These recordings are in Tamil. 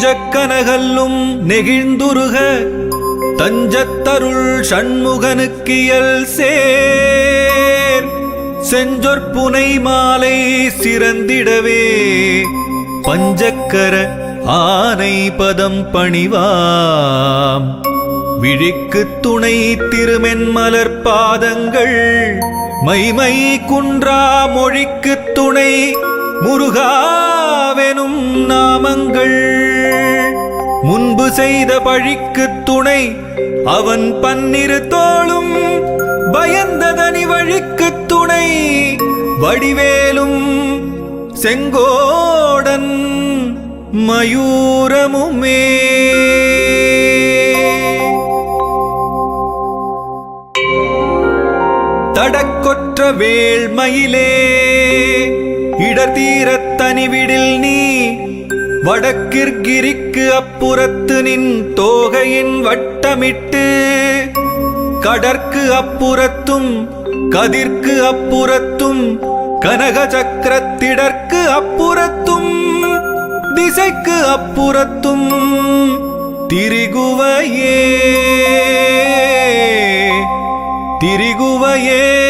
நெஞ்சக்கனகல்லும் நெகிழ்ந்துருக தஞ்சத்தருள் சண்முகனுக்கியல் சேர். செஞ்சொற்புனை மாலை சிறந்திடவே பஞ்சக்கர ஆனை பதம் பணிவாம். விழிக்கு துணை திருமென்மலர் பாதங்கள் மைமை குன்றா மொழிக்கு துணை முருகாவெனும் நாமங்கள். முன்பு செய்த பழிக்கு துணை. அவன் பன்னிரு தோளும் பயந்ததனி வழிக்கு துணை. வடிவேலும் செங்கோடன் மயூரமுமே. தடக்கொற்ற வேள்மயிலே இடர்தீரத் தனிவிடில் நீ வடக்கிற்கிரிக்கு அப்புறத்து நின் தோகையின் வட்டமிட்டு கடற்கு அப்புறத்தும் கதிர்க்கு அப்புறத்தும் கனக சக்கரத்திடற்கு அப்புறத்தும் திசைக்கு அப்புறத்தும் திரிகுவையே திரிகுவையே.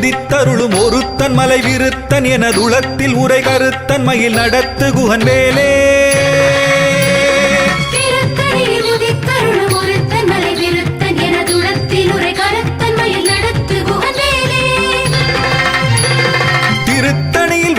உதித்தருளும் ஒருத்தன் மலை விருத்தன் எனதுளத்தில் உரை கருத்தன் மயில் நடத்து குகன் வேலே உதித்தருளும் ஒருத்தன் மலை விருத்தன் எனதுளத்தில் உரை கருத்தன் மயில் நடத்து குகவேலே. திருத்தணியில்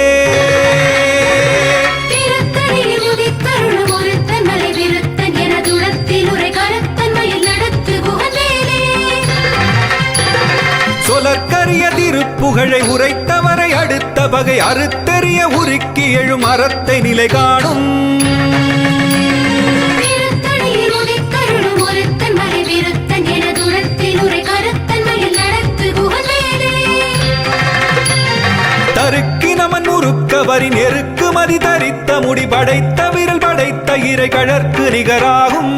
பகை அறுத்தெறிய உருக்கி எழும் அறத்தை நிலை காணும். திருத்தணியில் உதித்தருளும் ஒருத்தன் மலை விருத்தன் என துரத்தில் உரை கருத்தன் மயில் நடத்து குகன் வேலே தருக்கி நமன் முறுக்க வரி நெருக்கு மதி தரித்த முடி படைத்த விரல் படைத்த இறை கழற்கு நிகராகும்.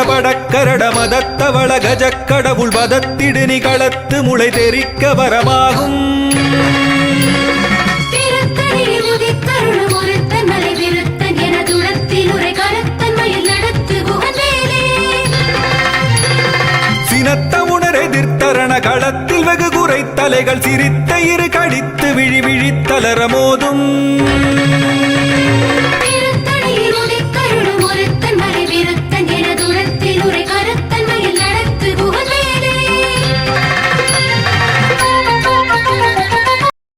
பனைக்கை முகபடக்கரட மதத்தவள கஜக்கடவுள் வதத்திடு நிகளத்து முளை தெரிக்க வரமாகும். சினத்த உணர் எதிர்த்தரண களத்தில் வெகு குறை தலைகள் சிரித்த இரு கடித்து விழி விழித்தலர மோதும்